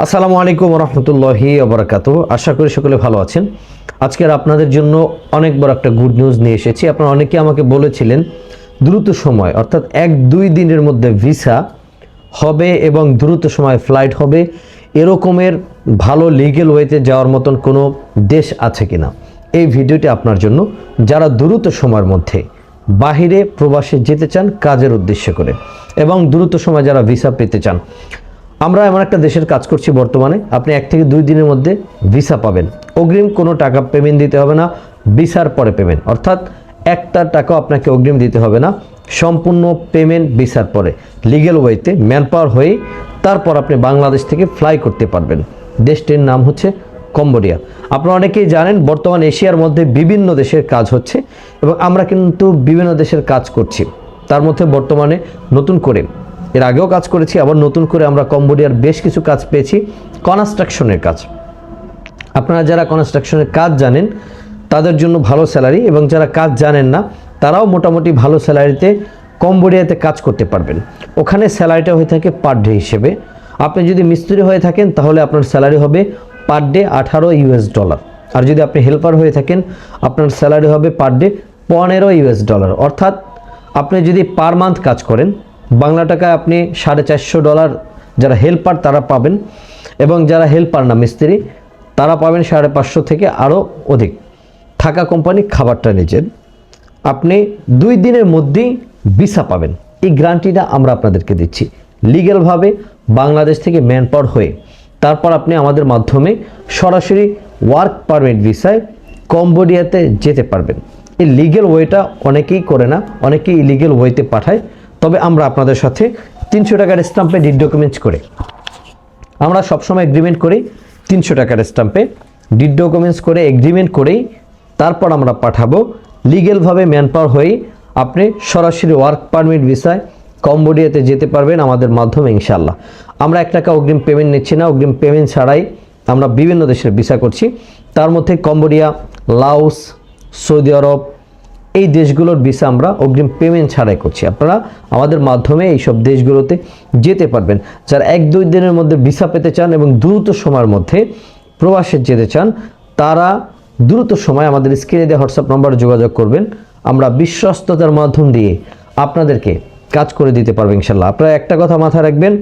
আসসালামু আলাইকুম রহমতুল্লাহি আবরাকাত আশা করি সকলে ভালো আছেন। আজকের আপনাদের জন্য অনেক বড় একটা গুড নিউজ নিয়ে এসেছি। আপনারা অনেকে আমাকে বলেছিলেন, দ্রুত সময়, অর্থাৎ এক দুই দিনের মধ্যে ভিসা হবে এবং দ্রুত সময় ফ্লাইট হবে, এরকমের ভালো লিগেল ওয়েতে যাওয়ার মতন কোনো দেশ আছে কিনা? এই ভিডিওটি আপনার জন্য। যারা দ্রুত সময়ের মধ্যে বাহিরে প্রবাসে যেতে চান, কাজের উদ্দেশ্য করে, এবং দ্রুত সময় যারা ভিসা পেতে চান আমরা এমন একটা দেশের কাজ করছি বর্তমানে। আপনি এক থেকে দুই দিনের মধ্যে ভিসা পাবেন। অগ্রিম কোনো টাকা পেমেন্ট দিতে হবে না, ভিসার পরে পেমেন্ট অর্থাৎ একটা টাকাও আপনাকে অগ্রিম দিতে হবে না, সম্পূর্ণ পেমেন্ট ভিসার পরে। লিগেল ওয়েতে ম্যান পাওয়ার হয়ে তারপর আপনি বাংলাদেশ থেকে ফ্লাই করতে পারবেন। দেশটির নাম হচ্ছে কম্বোডিয়া। আপনারা অনেকেই জানেন, বর্তমান এশিয়ার মধ্যে বিভিন্ন দেশের কাজ হচ্ছে এবং আমরা কিন্তু বিভিন্ন দেশের কাজ করছি। তার মধ্যে বর্তমানে নতুন করে এর আগেও কাজ করেছি, আবার নতুন করে আমরা কম্বোডিয়ার বেশ কিছু কাজ পেয়েছি কনস্ট্রাকশনের কাজ। আপনারা যারা কনস্ট্রাকশনের কাজ জানেন, তাদের জন্য ভালো স্যালারি এবং যারা কাজ জানেন না, তারাও মোটামুটি ভালো স্যালারিতে কম্বোডিয়াতে কাজ করতে পারবেন। ওখানে স্যালারিটা হয়ে থাকে পার ডে হিসেবে। আপনি যদি মিস্ত্রি হয়ে থাকেন, তাহলে আপনার স্যালারি হবে পার ডে আঠারো ইউএস ডলার আর যদি আপনি হেল্পার হয়ে থাকেন, আপনার স্যালারি হবে পার ডে পনেরো ইউএস ডলার অর্থাৎ আপনি যদি পার মান্থ কাজ করেন বাংলা টাকায় আপনি সাড়ে চারশো ডলার যারা হেল্পার তারা পাবেন এবং যারা হেল্পার না, মিস্ত্রি, তারা পাবেন সাড়ে পাঁচশো থেকে আরও অধিক। থাকা কোম্পানি খাবারটা নিজের আপনি দুই দিনের মধ্যেই ভিসা পাবেন। এই গ্যারান্টিটা আমরা আপনাদেরকে দিচ্ছি। লিগ্যালভাবে বাংলাদেশ থেকে ম্যান পাওয়ার হয়ে তারপর আপনি আমাদের মাধ্যমে সরাসরি ওয়ার্ক পারমিট ভিসায় কম্বোডিয়াতে যেতে পারবেন। এই লিগেল ওয়েটা অনেকেই করে না, অনেকেই ইলিগেল ওয়েতে পাঠায়। তবে আমরা আপনাদের সাথে তিনশো টাকার স্টাম্পে ডিড ডকুমেন্টস করে, আমরা সবসময় এগ্রিমেন্ট করি তিনশো টাকার স্টাম্পে ডিড ডকুমেন্টস করে এগ্রিমেন্ট করেই তারপর আমরা পাঠাবো। লিগেলভাবে ম্যান পাওয়ার হয়েই আপনি সরাসরি ওয়ার্ক পারমিট ভিসায় কম্বোডিয়াতে যেতে পারবেন আমাদের মাধ্যমে ইনশাল্লাহ আমরা এক টাকা অগ্রিম পেমেন্ট নিচ্ছি না, অগ্রিম পেমেন্ট ছাড়াই আমরা বিভিন্ন দেশের ভিসা করছি। তার মধ্যে কম্বোডিয়া লাউস সৌদি আরব এই দেশগুলোর ভিসা আমরা অগ্রিম পেমেন্ট ছাড়াই করছি। আপনারা আমাদের মাধ্যমে এইসব দেশগুলোতে যেতে পারবেন। যারা এক দুই দিনের মধ্যে ভিসা পেতে চান এবং দ্রুত সময়ের মধ্যে প্রবাসে যেতে চান, তারা দ্রুত সময় আমাদের স্ক্রিনে দেওয়া হোয়াটসঅ্যাপ নম্বরে যোগাযোগ করবেন। আমরা বিশ্বস্ততার মাধ্যম দিয়ে আপনাদেরকে কাজ করে দিতে পারব ইনশাল্লাহ আপনারা একটা কথা মাথায় রাখবেন,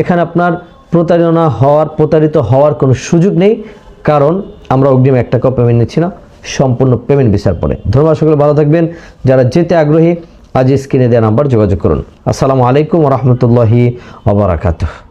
এখানে আপনার প্রতারণা হওয়ার, প্রতারিত হওয়ার কোনো সুযোগ নেই। কারণ আমরা অগ্রিম এক টাকাও পেমেন্ট নিচ্ছি না। সম্পূর্ণ পেমেন্ট বিচার পরে। ধন্যবাদ সকলে, ভালো থাকবেন। যারা যেতে আগ্রহী, আজ স্ক্রিনে দেওয়া নাম্বার যোগাযোগ করুন। আসসালামু আলাইকুম রহমতুল্লাহি ওবরাকাতুহ